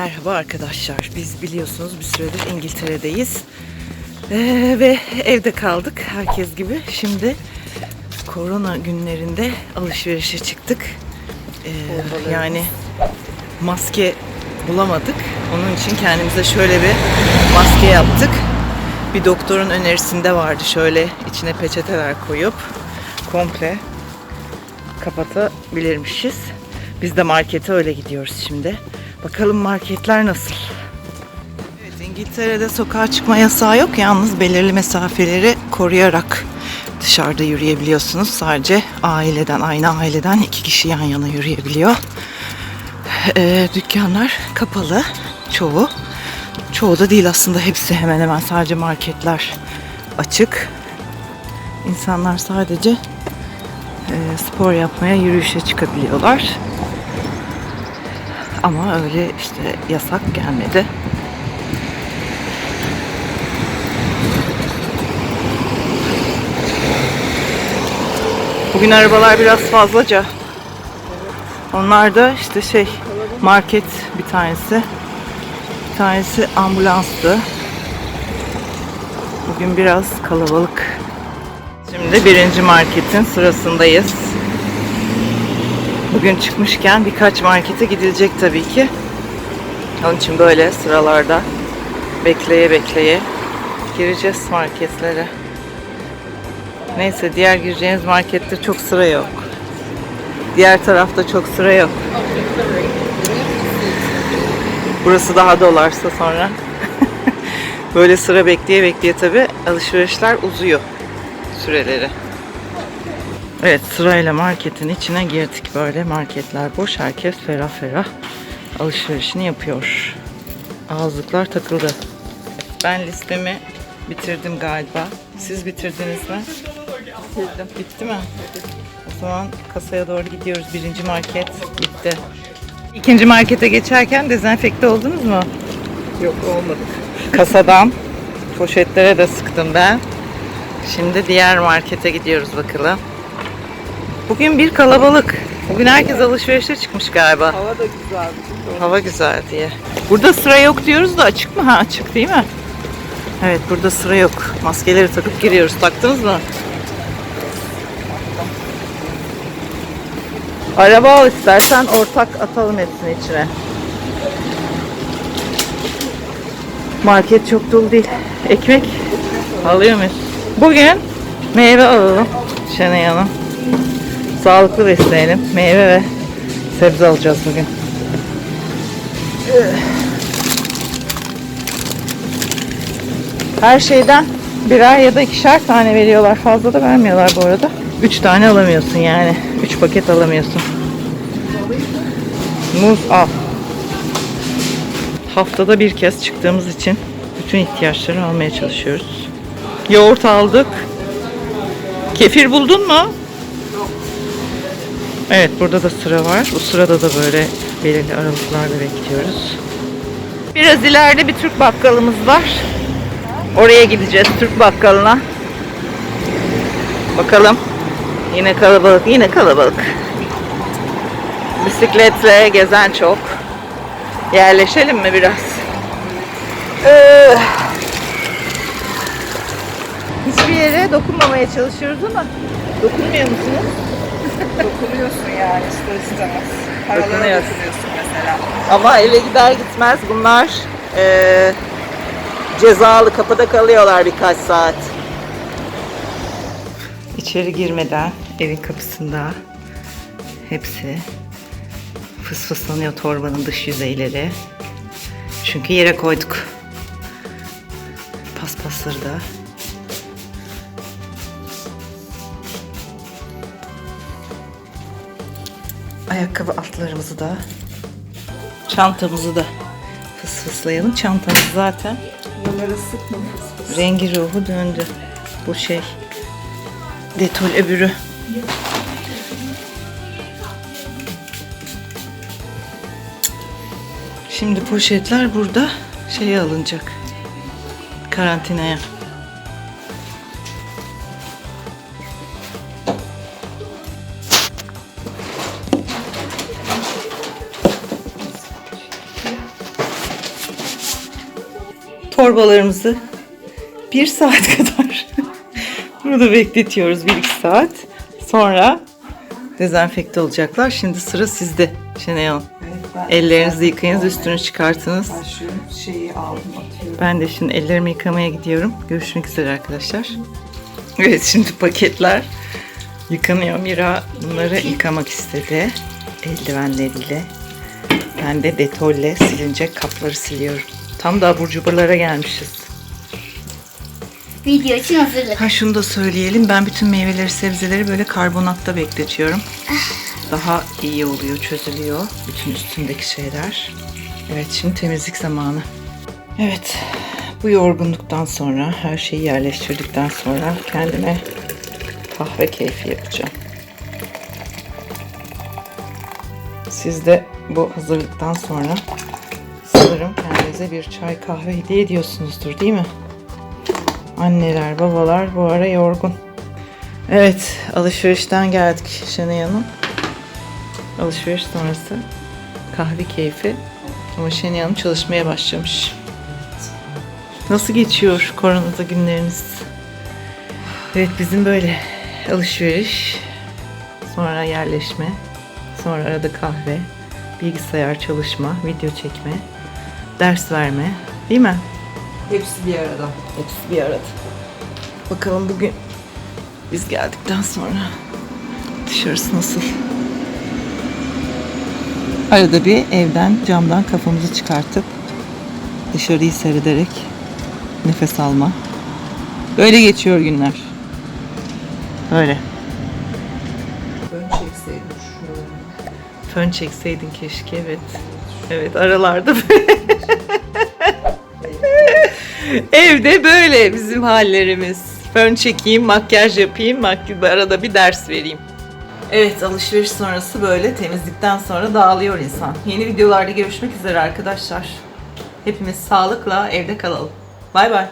Merhaba arkadaşlar. Biz biliyorsunuz bir süredir İngiltere'deyiz. Ee, ve evde kaldık herkes gibi. Şimdi korona günlerinde alışverişe çıktık. Ee, yani maske bulamadık. Onun için kendimize şöyle bir maske yaptık. Bir doktorun önerisinde vardı şöyle içine peçeteler koyup komple kapatabilirmişiz. Biz de markete öyle gidiyoruz şimdi. Bakalım marketler nasıl? Evet İngiltere'de sokağa çıkma yasağı yok. Yalnız belirli mesafeleri koruyarak dışarıda yürüyebiliyorsunuz. Sadece aileden, aynı aileden iki kişi yan yana yürüyebiliyor. Ee, dükkanlar kapalı. Çoğu. Çoğu da değil aslında hepsi hemen hemen sadece marketler açık. İnsanlar sadece e, spor yapmaya, yürüyüşe çıkabiliyorlar. Ama öyle işte yasak gelmedi. Bugün arabalar biraz fazlaca. Onlar da işte şey market bir tanesi. Bir tanesi ambulanstı. Bugün biraz kalabalık. Şimdi birinci marketin sırasındayız. Bugün çıkmışken birkaç markete gidilecek tabii ki. Onun için böyle sıralarda bekleye bekleye gireceğiz marketlere. Neyse diğer gireceğiniz markette çok sıra yok. Diğer tarafta çok sıra yok. Burası daha dolarsa sonra. böyle sıra bekleye bekleye tabii alışverişler uzuyor süreleri. Evet sırayla marketin içine girdik böyle marketler boş herkes ferah ferah alışverişini yapıyor. Ağızlıklar takıldı. Ben listemi bitirdim galiba. Siz bitirdiniz mi? Bitirdim. Bitti mi? O zaman kasaya doğru gidiyoruz. Birinci market bitti. İkinci markete geçerken dezenfekte oldunuz mu? Yok olmadık. Kasadan poşetlere de sıktım ben. Şimdi diğer markete gidiyoruz bakalım. Bugün bir kalabalık. Bugün herkes alışverişe çıkmış galiba. Hava da güzel. Hava güzel diye. Burada sıra yok diyoruz da açık mı? Ha açık değil mi? Evet burada sıra yok. Maskeleri takıp giriyoruz. Taktınız mı? Araba al istersen ortak atalım hepsini içine. Market çok dolu değil. Ekmek alıyor muyuz? Bugün meyve alalım. Şenay Hanım. Sağlıklı beslenelim. Meyve ve sebze alacağız bugün. Her şeyden birer ya da ikişer tane veriyorlar. Fazla da vermiyorlar bu arada. Üç tane alamıyorsun yani. Üç paket alamıyorsun. Muz al. Haftada bir kez çıktığımız için bütün ihtiyaçları almaya çalışıyoruz. Yoğurt aldık. Kefir buldun mu? Evet burada da sıra var. Bu sırada da böyle belirli aralıklarla bekliyoruz. Biraz ileride bir Türk bakkalımız var. Oraya gideceğiz Türk bakkalına. Bakalım. Yine kalabalık, yine kalabalık. Bisikletle gezen çok. Yerleşelim mi biraz? Ee, hiçbir yere dokunmamaya çalışıyoruz ama dokunmuyor musunuz? Dokunuyorsun yani ister istemez. Paralara Dokunuyoruz. dokunuyorsun mesela. Ama eve gider gitmez bunlar eee, cezalı kapıda kalıyorlar birkaç saat. İçeri girmeden evin kapısında hepsi fısfıslanıyor torbanın dış yüzeyleri. Çünkü yere koyduk. Paspasları da. Ayakkabı altlarımızı da Çantamızı da fısfıslayalım. Çantamız zaten Bunları sıkma fıs fıs. rengi ruhu döndü. Bu şey detol öbürü. Şimdi poşetler burada şeye alınacak. Karantinaya. Torbalarımızı bir saat kadar burada bekletiyoruz. Bir iki saat. Sonra dezenfekte olacaklar. Şimdi sıra sizde Şenay Hanım. Evet, ben Ellerinizi yıkayınız, üstünü çıkartınız. Başlıyorum. Şeyi aldım atıyorum. Ben de şimdi ellerimi yıkamaya gidiyorum. Görüşmek üzere arkadaşlar. Evet şimdi paketler yıkanıyor. Mira bunları yıkamak istedi. Eldivenleriyle. Ben de detolle silinecek kapları siliyorum. Tam da abur cuburlara gelmişiz. Video için hazırlık. Ha şunu da söyleyelim. Ben bütün meyveleri, sebzeleri böyle karbonatta bekletiyorum. Daha iyi oluyor, çözülüyor. Bütün üstündeki şeyler. Evet, şimdi temizlik zamanı. Evet, bu yorgunluktan sonra, her şeyi yerleştirdikten sonra kendime kahve keyfi yapacağım. Siz de bu hazırlıktan sonra kendinize bir çay kahve hediye ediyorsunuzdur değil mi? Anneler, babalar bu ara yorgun. Evet, alışverişten geldik Şenay Hanım. Alışveriş sonrası kahve keyfi. Ama Şenay Hanım çalışmaya başlamış. Nasıl geçiyor koronada günleriniz? Evet, bizim böyle alışveriş, sonra yerleşme, sonra arada kahve, bilgisayar çalışma, video çekme, ders verme, değil mi? Hepsi bir arada. Hepsi bir arada. Bakalım bugün biz geldikten sonra dışarısı nasıl? Arada bir evden camdan kafamızı çıkartıp dışarıyı seyrederek nefes alma. Böyle geçiyor günler. Böyle. Ön çekseydim şuralarını. Fön çekseydin keşke evet. Evet aralarda Evde böyle bizim hallerimiz. Fön çekeyim, makyaj yapayım, makyaj arada bir ders vereyim. Evet alışveriş sonrası böyle temizlikten sonra dağılıyor insan. Yeni videolarda görüşmek üzere arkadaşlar. Hepimiz sağlıkla evde kalalım. Bay bay.